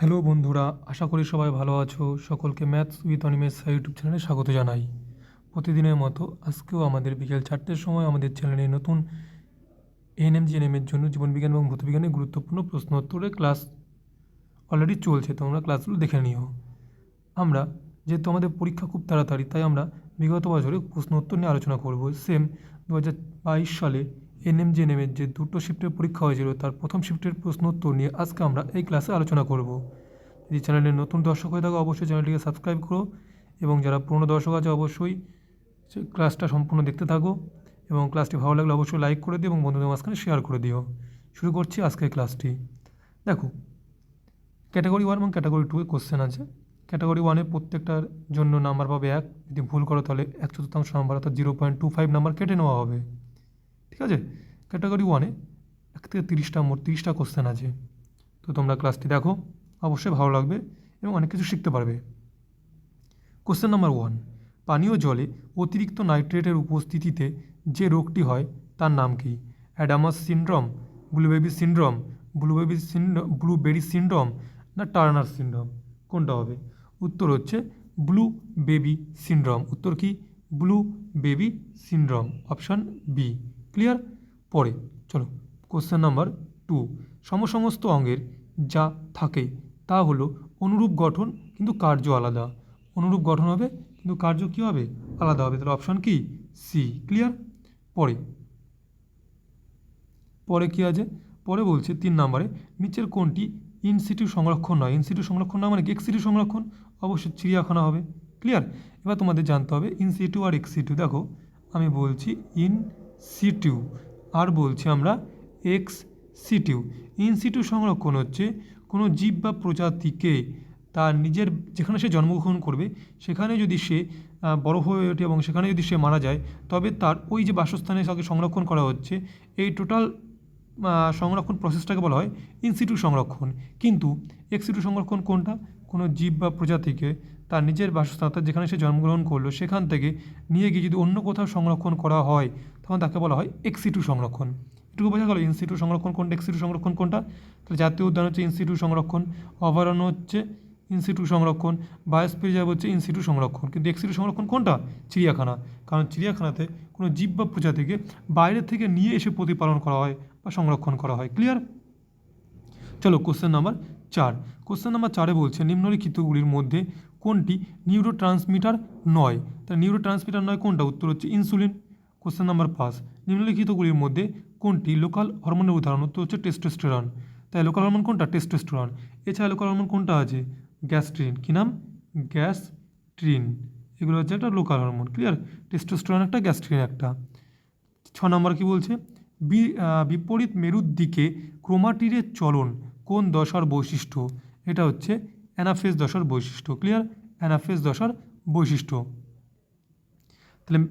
Hello বন্ধুরা, আশা করি সবাই ভালো আছো। সকলকে ম্যাথস উইথ অনিমেষ ইউটিউব চ্যানেলে স্বাগত জানাই। প্রতিদিনের মতো আজকেও আমাদের বিকেল চারটের সময় আমাদের চ্যানেলে নতুন এনএম জিএনএমের জন্য জীবনবিজ্ঞান এবং ভৌতবিজ্ঞানের গুরুত্বপূর্ণ প্রশ্ন উত্তরের ক্লাস অলরেডি চলছে, তোমরা ক্লাসগুলো দেখে নিও। আমরা, যেহেতু আমাদের পরীক্ষা খুব তাড়াতাড়ি, তাই আমরা বিগত বছরে প্রশ্ন উত্তর নিয়ে আলোচনা করব। সেম দু হাজার বাইশ সালে এনএম জেএনএমের যে দুটো শিফটের পরীক্ষা হয়েছিল, তার প্রথম শিফটের প্রশ্ন উত্তর নিয়ে আজকে আমরা এই ক্লাসে আলোচনা করব। যদি চ্যানেলের নতুন দর্শক হয়ে থাকো, অবশ্যই চ্যানেলটিকে সাবস্ক্রাইব করো এবং যারা পুরনো দর্শক আছে, অবশ্যই ক্লাসটা সম্পূর্ণ দেখতে থাকো এবং ক্লাসটি ভালো লাগলে অবশ্যই লাইক করে দিও এবং বন্ধুদের মাঝখানে শেয়ার করে দিও। শুরু করছি আজকের ক্লাসটি। দেখো, ক্যাটাগরি ওয়ান এবং ক্যাটাগরি টু কোশ্চেন আছে। ক্যাটাগরি ওয়ানে প্রত্যেকটার জন্য নাম্বার পাবে এক। যদি ভুল করো তাহলে এক চতুর্থাংশ নাম্বার অর্থাৎ zero point two five number কেটে নেওয়া হবে। ঠিক আছে? ক্যাটাগরি ওয়ানে এক থেকে তিরিশটা মোট তিরিশটা কোশ্চেন আছে। তো তোমরা ক্লাসটি দেখো, অবশ্যই ভালো লাগবে এবং অনেক কিছু শিখতে পারবে। কোশ্চেন নাম্বার ওয়ান পানীয় জলে অতিরিক্ত নাইট্রেটের উপস্থিতিতে যে রোগটি হয়, তার নাম কি? Adams syndrome blue baby syndrome blue baby syndrome blueberry syndrome না টার্নার সিনড্রোম কোনটা হবে? উত্তর হচ্ছে ব্লু বেবি সিনড্রোম উত্তর কি? Blue baby syndrome option B clear পরে, চলো কোশ্চেন নাম্বার টু সমসমস্ত অঙ্গের যা থাকে, তা হলো অনুরূপ গঠন কিন্তু কার্য আলাদা। অনুরূপ গঠন হবে কিন্তু কার্য কী হবে? আলাদা হবে। তাহলে অপশান কি? সি ক্লিয়ার পরে। পরে কী আছে? পরে বলছে তিন নম্বরে, নিচের কোনটি ইনসিটিউ সংরক্ষণ নয়। ইনসিটিউ সংরক্ষণ না মানে এক্সিটিউ সংরক্ষণ। অবশ্যই চিড়িয়াখানা হবে। ক্লিয়ার এবার তোমাদের জানতে হবে ইনসিটিউ আর এক্সিটিউ দেখো, আমি বলছি ইন সিটিউ আর বলছি আমরা এক্স সিটিউ ইনসিটিউ সংরক্ষণ হচ্ছে কোনো জীব বা প্রজাতিকে তার নিজের যেখানে সে জন্মগ্রহণ করবে, সেখানে যদি সে বড় হয়ে ওঠে এবং সেখানে যদি সে মারা যায়, তবে তার ওই যে বাসস্থানে তাকে সংরক্ষণ করা হচ্ছে, এই টোটাল সংরক্ষণ প্রসেসটাকে বলা হয় ইনসিটু সংরক্ষণ। কিন্তু এক্সিটু সংরক্ষণ কোনটা? কোনো জীব বা প্রজাতিকে তার নিজের বাসস্থান অর্থাৎ যেখানে সে জন্মগ্রহণ করল, সেখান থেকে নিয়ে গিয়ে যদি অন্য কোথাও সংরক্ষণ করা হয়, তখন তাকে বলা হয় এক্সিটু সংরক্ষণ। এটুকু বোঝা গেল ইনস্টিটিউ সংরক্ষণ কোনটা এক্সিটু সংরক্ষণ কোনটা? তাহলে জাতীয় উদ্যান হচ্ছে ইনস্টিটিউ সংরক্ষণ, অভয়ারণ্য হচ্ছে ইনস্টিটিউ সংরক্ষণ বায়োস্পিয়ার হচ্ছে ইনস্টিটিউ সংরক্ষণ। কিন্তু এক্সিটু সংরক্ষণ কোনটা? চিড়িয়াখানা। কারণ চিড়িয়াখানাতে কোনো জীব বা প্রজাতিকে বাইরে থেকে নিয়ে এসে প্রতিপালন করা হয় বা সংরক্ষণ করা হয়। ক্লিয়ার চলো কোশ্চেন নাম্বার চার। কোশ্চেন নাম্বার চারে বলছে, নিম্নলিখিতগুলির মধ্যে কোনটি? নিউরো ট্রান্সমিটার নয়। তা নিউরো ট্রান্সমিটার নয় কোনটা? উত্তর হচ্ছে ইনসুলিন কোশ্চেন নাম্বার পাঁচ। নিম্নলিখিতগুলির মধ্যে কোনটি লোকাল হরমোনের উদাহরণ? উত্তর হচ্ছে টেস্টোস্টেরন তাই লোকাল হরমোন কোনটা? টেস্টোস্টেরন এছাড়া লোকাল হরমোন কোনটা আছে? গ্যাস্ট্রিন কী নাম? গ্যাস্ট্রিন এগুলো হচ্ছে একটা লোকাল হরমোন ক্লিয়ার টেস্টোস্টেরন একটা গ্যাস্ট্রিন একটা। ছ নম্বর কি বলছে? বিপরীত মেরুর দিকে ক্রোমাটিরের চলন কোন দশার বৈশিষ্ট্য? এটা হচ্ছে অ্যানাফেজ দশার বৈশিষ্ট্য। ক্লিয়ার অ্যানাফেজ দশার বৈশিষ্ট্য। তাহলে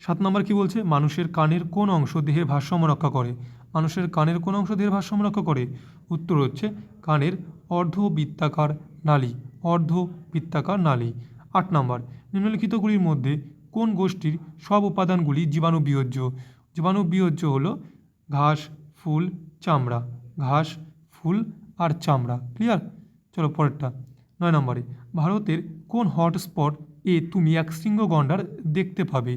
সাত নম্বর কি বলছে? মানুষের কানের কোন অংশ দেহের ভারসাম্য রক্ষা করে? মানুষের কানের কোন অংশ দেহের ভারসাম্য রক্ষা করে? উত্তর হচ্ছে কানের অর্ধবৃত্তাকার নালী। অর্ধ বৃত্তাকার নালী। আট নম্বর, নিম্নলিখিতগুলির মধ্যে কোন গোষ্ঠীর সব উপাদানগুলি জীবাণু বিয়োজ্য? জীবাণু বিয়োজ্য হলো ঘাস, ফুল, চামড়া। ঘাস, ফুল আর চামড়া। ক্লিয়ার চলো পরেরটা। নয় নম্বরে, ভারতের কোন হটস্পট এ তুমি একশৃঙ্গ গন্ডার দেখতে পাবে?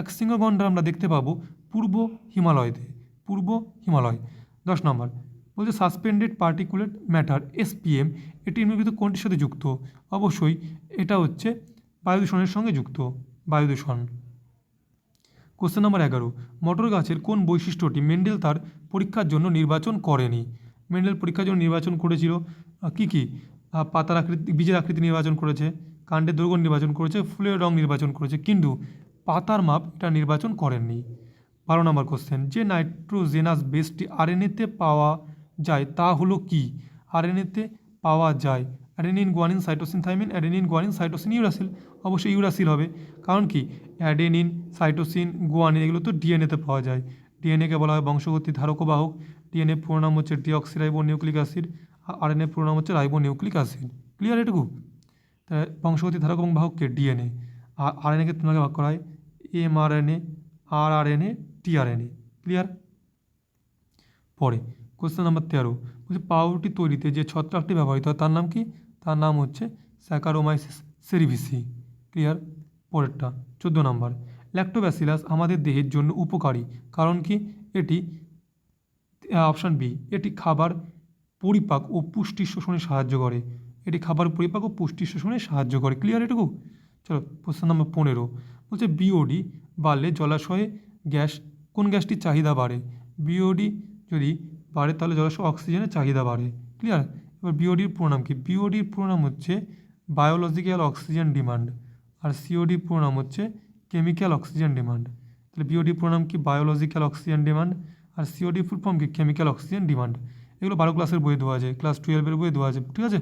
একশৃঙ্গ গন্ডার আমরা দেখতে পাবো পূর্ব হিমালয়তে, পূর্ব হিমালয়। দশ নম্বর, বলছে সাসপেন্ডেড পার্টিকুলেট ম্যাটার এসপিএম এটি নিম্নলিখিত কোনটির সাথে যুক্ত? অবশ্যই এটা হচ্ছে বায়ু দূষণের সঙ্গে যুক্ত বায়ু দূষণ কোশ্চেন নাম্বার এগারো, মটর গাছের কোন বৈশিষ্ট্যটি মেন্ডেল তার পরীক্ষার জন্য নির্বাচন করেনি? মেন্ডেল পরীক্ষার জন্য নির্বাচন করেছিল কি কি? পাতার আকৃতি বীজের আকৃতি নির্বাচন করেছে, কাণ্ডের দৈর্ঘ্য নির্বাচন করেছে, ফুলের রং নির্বাচন করেছে। কিন্তু পাতার মাপ এটা নির্বাচন করেননি। বারো নম্বর কোশ্চেন যে নাইট্রোজেনাস বেসটি আরএনএতে পাওয়া যায় তা হলো কি? আরএনএতে পাওয়া যায় adenine, guanine, cytosine, thymine, adenine, guanine, cytosine, uracil. অবশ্যই ইউরাসিল হবে। কারণ কি? অ্যাডেনিন, সাইটোসিন, গুয়ানিন এগুলো তো ডিএনএতে পাওয়া যায়। ডিএনএকে বলা হয় বংশগতি ধারক ও বাহক। ডিএনএ পুরো হচ্ছে ডিঅক্সিরাইবো নিউক্লিক অ্যাসিড। আরএনএ পুরো নাম হচ্ছে রাইবো নিউক্লিক অ্যাসিড। ক্লিয়ার এটুকু? বংশগতি ধারক এবং বাহককে ডিএনএ আর আরএনএকে তিন ভাগে ভাগ করা হয় mRNA R R N A tRNA clear পরে কোশ্চেন নাম্বার তেরো। বলছে পাউরুটি তৈরিতে যে ছত্রাকটি ব্যবহৃত হয়, তার নাম কি? তার নাম হচ্ছে স্যাকারোমাইসিস সেরিভিসি ক্লিয়ার পরেরটা, চোদ্দ নম্বর। ল্যাক্টোব্যাসিলাস আমাদের দেহের জন্য উপকারী। কারণ কি? এটি অপশান বি এটি খাবার পরিপাক ও পুষ্টি শোষণে সাহায্য করে। এটি খাবার পরিপাক ও পুষ্টি শোষণে সাহায্য করে। ক্লিয়ার এটুকু? চলো কোশ্চেন নাম্বার পনেরো। বলছে বিওডি বাড়লে জলাশয়ে গ্যাস, কোন গ্যাসটির চাহিদা বাড়ে? বিওডি যদি বাড়ে তাহলে জলাশয়ে অক্সিজেনের চাহিদা বাড়ে। ক্লিয়ার এবার বিওডির প্রণাম কি? বিওডির প্রণাম হচ্ছে বায়োলজিক্যাল অক্সিজেন ডিমান্ড আর সিওডির প্রণাম হচ্ছে কেমিক্যাল অক্সিজেন ডিমান্ড তাহলে বিওডি প্রণাম কি? বায়োলজিক্যাল অক্সিজেন ডিমান্ড আর সিওডি ফুল ফর্ম কি? কেমিক্যাল অক্সিজেন ডিমান্ড এগুলো বারো ক্লাসের বইয়ে দেওয়া আছে ক্লাস টুয়েলভের বইয়ে দেওয়া আছে, ঠিক আছে?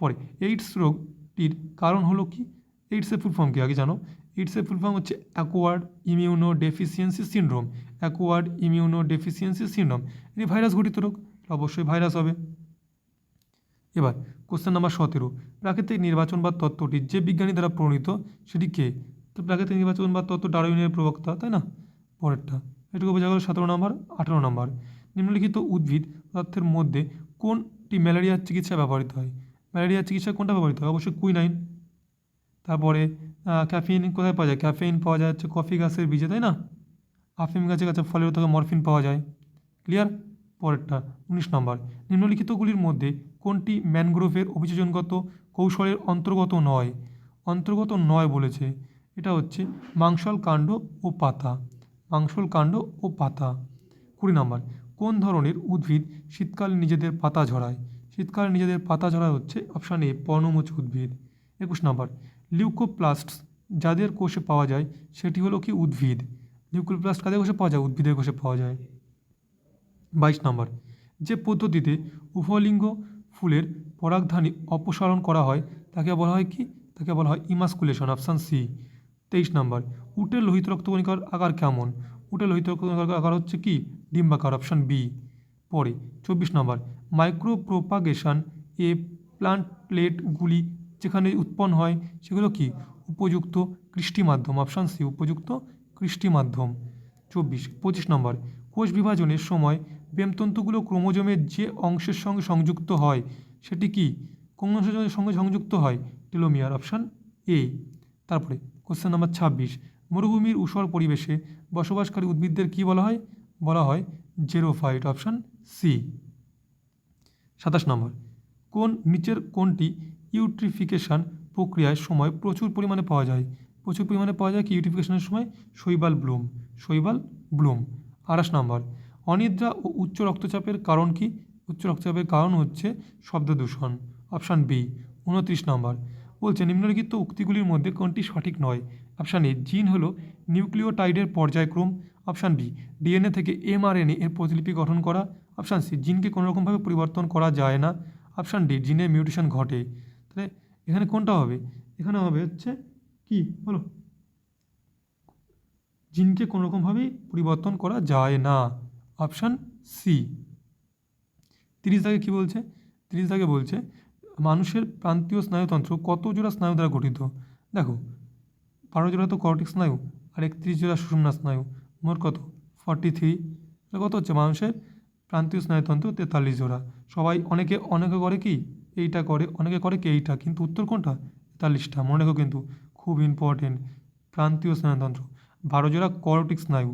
পরে এইডস রোগটির কারণ হলো কি? এইডসের ফুল ফর্ম কি আগে জানো? এইডসের ফুল ফর্ম হচ্ছে acquired immuno deficiency syndrome acquired immuno deficiency syndrome এটি ভাইরাস ঘটিত রোগ অবশ্যই ভাইরাস হবে। এবার কোশ্চেন নাম্বার সতেরো, প্রাকৃতিক নির্বাচনবাদ তত্ত্বটি যে বিজ্ঞানী দ্বারা প্রণীত, সেটি কে? তো প্রাকৃতিক নির্বাচনবাদ তত্ত্ব ডারউইনের প্রবক্তা, তাই না? পরেরটা, এটুকু বোঝা গেল সতেরো নম্বর আঠেরো নম্বর নিম্নলিখিত উদ্ভিদ পদার্থের মধ্যে কোনটি ম্যালেরিয়ার চিকিৎসায় ব্যবহৃত হয়? ম্যালেরিয়ার চিকিৎসায় কোনটা ব্যবহৃত হয়? অবশ্যই কুইনাইন। তারপরে ক্যাফিন কোথায় পাওয়া যায়? ক্যাফেইন পাওয়া যায় হচ্ছে কফি গাছের বীজে, তাই না? আফিম গাছে গাছে ফলের থেকে মরফিন পাওয়া যায়। ক্লিয়ার? পরেরটা, উনিশ নম্বর। নিম্নলিখিতগুলির মধ্যে কোনটি ম্যানগ্রোভের অভিযোজনগত কৌশলের অন্তর্গত নয়? অন্তর্গত নয় বলেছে। এটা হচ্ছে মাংসল কাণ্ড ও পাতা। মাংসল কাণ্ড ও পাতা। কুড়ি নম্বর। কোন ধরনের উদ্ভিদ শীতকালে নিজেদের পাতা ঝরায়? শীতকালে নিজেদের পাতা ঝরায় হচ্ছে অপশান এ পর্ণমোচী উদ্ভিদ। একুশ নম্বর লিউকোপ্লাস্ট যাদের কোষে পাওয়া যায়, সেটি হলো কি উদ্ভিদ? লিউকোপ্লাস্ট কাদের কোষে পাওয়া যায়? উদ্ভিদের কোষে পাওয়া যায়। বাইশ নম্বর, যে পদ্ধতিতে উভলিঙ্গ ফুলের পরাগধানী অপসারণ করা হয়, তাকে বলা হয় কি? তাকে বলা হয় ইমাসকুলেশন অপশান সি তেইশ নম্বর, উটের লোহিত রক্তকণিকার আকার কেমন? উটের লোহিত রক্তকণিকার আকার হচ্ছে কি? ডিম্বাকার অপশান বি পরে চব্বিশ নম্বর মাইক্রো প্রোপাগেশন এ প্লান্ট প্লেটগুলি যেখানে উৎপন্ন হয় সেগুলো কি? উপযুক্ত কৃষ্টি মাধ্যম অপশান সি উপযুক্ত কৃষ্টি মাধ্যম চব্বিশ, পঁচিশ নম্বর, কোষ বিভাজনের সময় বেমতন্তুগুলো ক্রোমোজোমের যে অংশের সঙ্গে সংযুক্ত হয়, সেটি কি? কোন অংশের সঙ্গে সংযুক্ত হয়? টেলোমিয়ার অপশান এ তারপরে কোশ্চেন নাম্বার ছাব্বিশ, মরুভূমির ঊষর পরিবেশে বসবাসকারী উদ্ভিদদের কী বলা হয়? বলা হয় জেরোফাইট অপশান সি সাতাশ নম্বর, কোন নিচের কোনটি ইউট্রিফিকেশন প্রক্রিয়ার সময় প্রচুর পরিমাণে পাওয়া যায়? প্রচুর পরিমাণে পাওয়া যায় কি? ইউট্রিফিকেশনের সময় শৈবাল ব্লুম শৈবাল ব্লুম। আঠাশ নম্বর, অনিদ্রা ও উচ্চ রক্তচাপের কারণ কি? উচ্চ রক্তচাপের কারণ হচ্ছে শব্দ দূষণ। অপশান বি উনত্রিশ নম্বর, বলছে নিম্নলিখিত উক্তিগুলির মধ্যে কোনটি সঠিক নয়? অপশান এ জিন হলো নিউক্লিওটাইডের পর্যায়ক্রম। অপশান বি ডিএনএ থেকে এমআরএনএ এর প্রতিলিপি গঠন করা। অপশান সি জিনকে কোনো রকমভাবে পরিবর্তন করা যায় না। অপশান ডি জিনে মিউটেশন ঘটে। তাহলে এখানে কোনটা হবে? এখানে হবে হচ্ছে কি? বলো। জিনকে কোনো রকমভাবেই পরিবর্তন করা যায় না। অপশান সি তিরিশ দাগে কী বলছে? তিরিশ দাগে বলছে, মানুষের প্রান্তীয় স্নায়ুতন্ত্র কত জোড়া স্নায়ু দ্বারা গঠিত? দেখো, বারো জোড়া তো কর্টিক স্নায়ু, আর একত্রিশ জোড়া সুষুম্না স্নায়ু। মোট কত? ফর্টি থ্রি কত হচ্ছে? মানুষের প্রান্তীয় স্নায়ুতন্ত্র তেতাল্লিশ জোড়া। সবাই অনেকে অনেকে করে কি? এইটা করে, অনেকে করে কি এইটা? কিন্তু উত্তর কোনটা? তেতাল্লিশটা। মনে রেখো কিন্তু, খুব ইম্পর্টেন্ট প্রান্তীয় স্নায়ুতন্ত্র। বারো জোড়া করটিক স্নায়ু।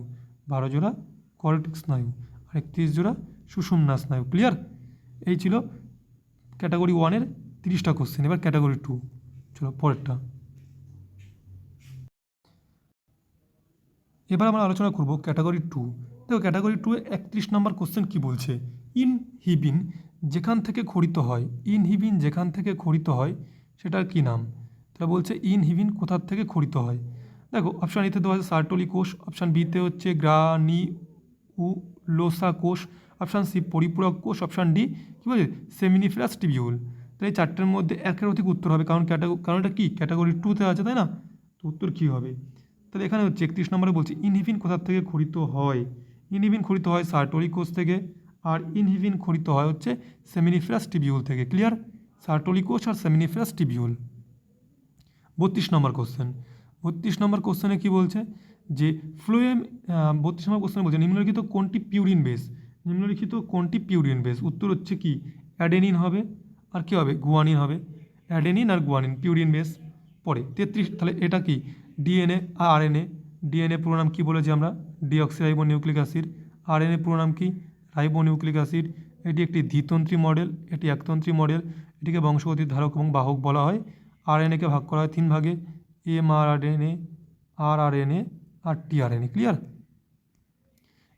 বারো জোড়া করটিক স্নায়ু। আর একত্রিশ জোড়া সুষুম্না স্নায়ু। ক্লিয়ার এই ছিল ক্যাটাগরি ওয়ানের তিরিশটা কোশ্চেন এবার ক্যাটাগরি টু চলো, পরেরটা। এবার আমরা আলোচনা করব ক্যাটাগরি টু। দেখো, ক্যাটাগরি টু একত্রিশ নম্বর কোশ্চেন কি বলছে? ইনহিবিন যেখান থেকে খরিত হয় ইনহিবিন যেখান থেকে খরিত হয়, সেটার কি নাম? তাহলে বলছে ইনহিবিন কোথার থেকে খরিত হয়? দেখো অপশান এতে দেওয়া আছে সার্টলি কোষ অপশান বিতে হচ্ছে গ্রানি উ লোসা কোষ অপশান সি পরিপূরক কোষ অপশান ডি কী বলছে? সেমিনিফেরাস টিবিউল তাহলে এই চারটের মধ্যে একের অধিক উত্তর হবে, কারণ ক্যাটাগরি কারণ এটা কী? ক্যাটাগরি টুতে আছে, তাই না? তো উত্তর কী হবে? তাহলে এখানে হচ্ছে একত্রিশ নম্বরে বলছি, ইনহিবিন কোথার থেকে খরিত হয়? ইনহিবিন খরিত হয় সার্টরি কোষ থেকে, আর ইনহিবিন খরিত হয় হচ্ছে সেমিনিফেরাস টিবিউল থেকে। ক্লিয়ার সার্টলি কোষ আর সেমিনিফেরাস টিবিউল। বত্রিশ নম্বর কোশ্চেন বত্রিশ নম্বর কোশ্চেনে কী বলছে? যে ফ্লোয়েম বত্রিশ নম্বর কোশ্চেনে বলছে, নিম্নলিখিত কোনটি পিউরিন বেস? নিম্নলিখিত কোনটি পিউরিন বেস? উত্তর হচ্ছে কি, অ্যাডেনিন হবে, আর কি হবে? গুয়ানিন হবে। অ্যাডেনিন আর গুয়ানিন, পিউরিন বেস। পরে, তেত্রিশ, তাহলে এটা কি? ডিএনএ আর আরএনএ ডিএনএ পুরো নাম কী বলেছি আমরা? ডিঅক্সিরাইবো নিউক্লিক অ্যাসিড আরএনএ পুরো নাম কি? রাইবো নিউক্লিক অ্যাসিড এটি একটি দ্বিতন্ত্রী মডেল, এটি একতন্ত্রী মডেল। এটিকে বংশগতির ধারক এবং বাহক বলা হয়। আরএনএকে ভাগ করা হয় তিন ভাগে M R R RNA R R RNA আর টিআরএনএ ক্লিয়ার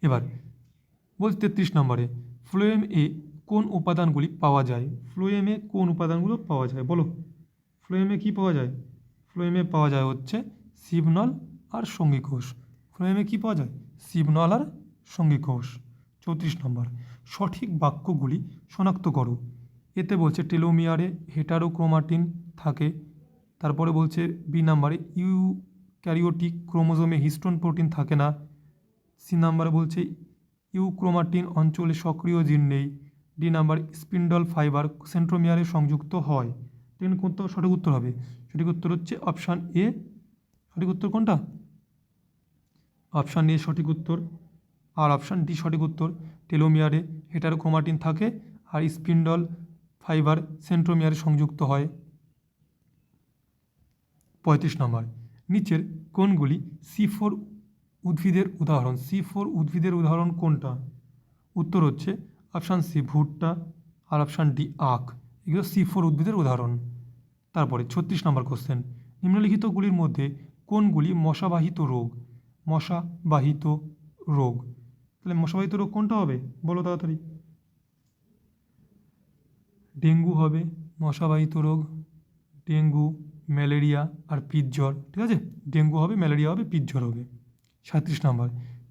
এবার, বলছি তেত্রিশ নম্বরে, ফ্লোয়েম এ কোন উপাদানগুলি পাওয়া যায়? ফ্লোয়েমে কোন উপাদানগুলো পাওয়া যায়? বলো। ফ্লোয়েমে কি পাওয়া যায়? ফ্লোয়েমে পাওয়া যায় হচ্ছে শিবনল আর সঙ্গী কোষ ফ্লোয়েমে কি পাওয়া যায়? শিবনল আর সঙ্গী কোষ চৌত্রিশ নম্বর। সঠিক বাক্যগুলি শনাক্ত করো। এতে বলছে, টেলোমিয়ারে হেটারোক্রোমাটিন থাকে। তারপরে বলছে, বি নাম্বারে ইউ ক্যারিওটিক ক্রোমোজোমে হিস্টোন প্রোটিন থাকে না। সি নাম্বারে বলছে, ইউক্রোমাটিন অঞ্চলে সক্রিয় জিন নেই। ডি নাম্বার, স্পিন্ডল ফাইবার সেন্ট্রোমিয়ারে সংযুক্ত হয়। এখানে কোনটা সঠিক উত্তর হবে। সঠিক উত্তর হচ্ছে অপশান এ। সঠিক উত্তর কোনটা? অপশান এ সঠিক উত্তর, আর অপশান ডি সঠিক উত্তর। টেলোমিয়ারে হেটারোক্রোমাটিন থাকে, আর স্পিন্ডল ফাইবার সেন্ট্রোমিয়ারে সংযুক্ত হয়। পঁয়ত্রিশ নম্বর, নিচের কোনগুলি সি ফোর উদ্ভিদের উদাহরণ। সি ফোর উদ্ভিদের উদাহরণ কোনটা? উত্তর হচ্ছে অপশান সি ভুট্টা, আর অপশান ডি আখ। এগুলো সি ফোর উদ্ভিদের উদাহরণ। তারপরে ছত্রিশ নম্বর কোশ্চেন, নিম্নলিখিতগুলির মধ্যে কোনগুলি মশাবাহিত রোগ? মশাবাহিত রোগ। তাহলে মশাবাহিত রোগ কোনটা হবে? বলো তাড়াতাড়ি। ডেঙ্গু হবে, মশাবাহিত রোগ, ডেঙ্গু, ম্যালেরিয়া আর পিজ্জ্বর ঠিক আছে? ডেঙ্গু হবে, ম্যালেরিয়া হবে পিজ্জ্বর হবে। সাঁত্রিশ নম্বর।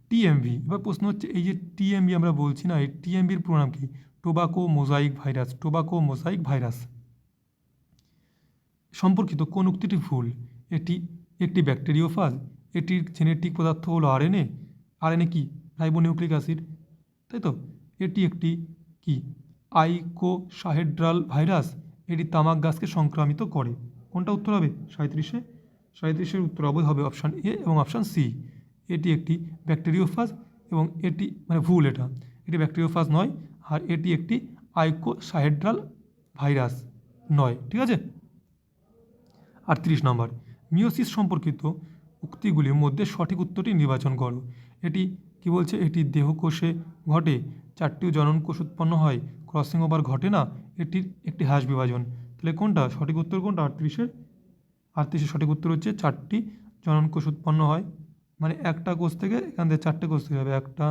টিএমভি। এবার প্রশ্ন হচ্ছে, এই যে টিএমভি আমরা বলছি না, এই টিএমভির প্রণাম কি? Tobacco mosaic virus tobacco mosaic virus. সম্পর্কিত কোন উক্তিটি ভুল? এটি একটি ব্যাকটেরিওফাজ এটির জেনেটিক পদার্থ হলো আরএনএ। আরএনএ কি? Ribonucleic acid. তাই তো? এটি একটি কি? Icosahedral virus. এটি তামাক গাছকে সংক্রামিত করে। কোনটা উত্তর হবে? সাঁত্রিশে সাঁত্রিশের উত্তর অবৈ হবে অপশান এ এবং অপশান সি। এটি একটি ব্যাকটেরিওফাজ এবং এটি মানে ভুল এটা। এটি ব্যাকটেরিওফাজ নয় আর এটি একটি আইকোসাহেড্রাল ভাইরাস নয়। ঠিক আছে? আটত্রিশ নম্বর। মিওসিস সম্পর্কিত উক্তিগুলির মধ্যে সঠিক উত্তরটি নির্বাচন করো। এটি কি বলছে? এটি দেহকোষে ঘটে, চারটিও জননকোষ উৎপন্ন হয়, ক্রসিং ওভার ঘটে না, এটির একটি হ্রাস বিভাজন। তাহলে কোনটা? সঠিক উত্তর কোনটা? আটত্রিশের। আটত্রিশের সঠিক উত্তর হচ্ছে চারটি জননকোষ উৎপন্ন হয়। মানে একটা কোষ থেকে এখান থেকে চারটে কোষ থেকে হবে একটা,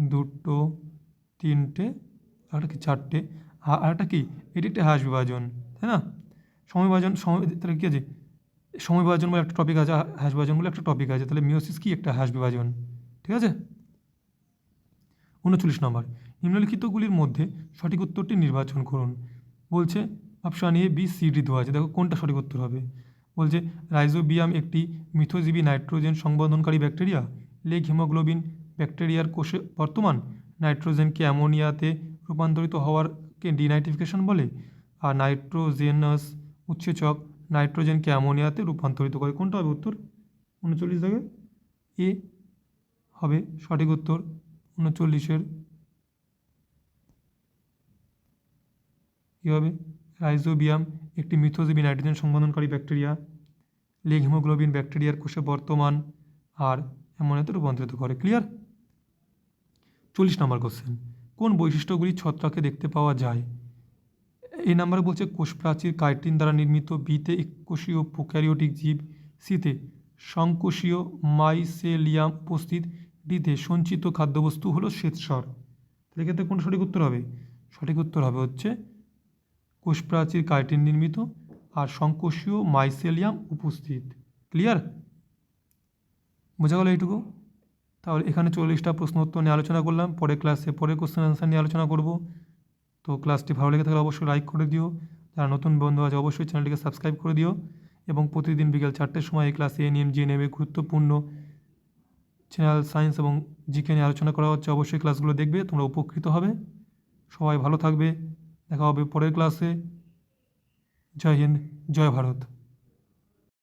দুটো, তিনটে একটা কি? চারটে। আর একটা কি? এটি একটি হ্রাস বিভাজন, তাই না? সময় বিভাজন সময় তাহলে কী আছে? সময় বিভাজন বলে একটা টপিক আছে হ্রাস বিভাজন বলে একটা টপিক আছে, তাহলে মিওসিস কি একটা হ্রাস বিভাজন? ঠিক আছে? উনচল্লিশ নম্বর, নিম্নলিখিতগুলির মধ্যে সঠিক উত্তরটি নির্বাচন করুন। বলছে option A B C D দেওয়া আছে। দেখো কোনটা সঠিক উত্তর হবে। বলছে রাইজোবিয়াম একটি মিথোজীবী নাইট্রোজেন সংবন্ধনকারী ব্যাকটেরিয়া লেগ হিমোগ্লোবিন ব্যাকটেরিয়ার কোষে বর্তমান। নাইট্রোজেনকে অ্যামোনিয়াতে রূপান্তরিত হওয়ারকে ডিনাইট্রিফিকেশন বলে। আর নাইট্রোজেনাস উৎসেচক নাইট্রোজেনকে অ্যামোনিয়াতে রূপান্তরিত করে। কোনটা হবে উত্তর? উনচল্লিশ দাগে এ হবে সঠিক উত্তর, উনচল্লিশের। কী হবে রাইজোবিয়াম, একটি মিথোজীবী নাইট্রোজেন সংবন্ধনকারী ব্যাকটেরিয়া। লেগ হিমোগ্লোবিন ব্যাকটেরিয়ার কোষে বর্তমান আর অ্যামোনিয়াতে রূপান্তরিত করে। ক্লিয়ার? চল্লিশ নম্বর কোশ্চেন। কোন বৈশিষ্ট্যগুলি ছত্রাকে দেখতে পাওয়া যায়? এই নাম্বারে বলছে কোষ প্রাচীর কাইটিন দ্বারা নির্মিত বিতে এককোষীয় প্রোক্যারিওটিক জীব সিতে সংকোষীয় মাইসেলিয়াম উপস্থিত। ডিতে সঞ্চিত খাদ্যবস্তু হলো শ্বেতসার। তাহলে এক্ষেত্রে কোন সঠিক উত্তর হবে? সঠিক উত্তর হবে হচ্ছে কোষ প্রাচীর কাইটিন নির্মিত আর সংকোষীয় মাইসেলিয়াম উপস্থিত। ক্লিয়ার? বোঝা গেল এইটুকু? তাহলে এখানে চল্লিশটা প্রশ্ন উত্তর নিয়ে আলোচনা করলাম পরে ক্লাসে পরে কোশ্চেন অ্যান্সার নিয়ে আলোচনা করব। তো ক্লাসটি ভালো লেগে থাকলে অবশ্যই লাইক করে দিও। যারা নতুন বন্ধু আছে, অবশ্যই চ্যানেলটিকে সাবস্ক্রাইব করে দিও। এবং প্রতিদিন বিকেল চারটের সময় এই ক্লাসে এনএম জিএনএম এর গুরুত্বপূর্ণ চ্যানেল সায়েন্স এবং জিকে নিয়ে আলোচনা করা হচ্ছে। অবশ্যই ক্লাসগুলো দেখবে, তোমরা উপকৃত হবে। সবাই ভালো থাকবে। দেখা হবে পরের ক্লাসে জয় হিন্দ, জয় ভারত।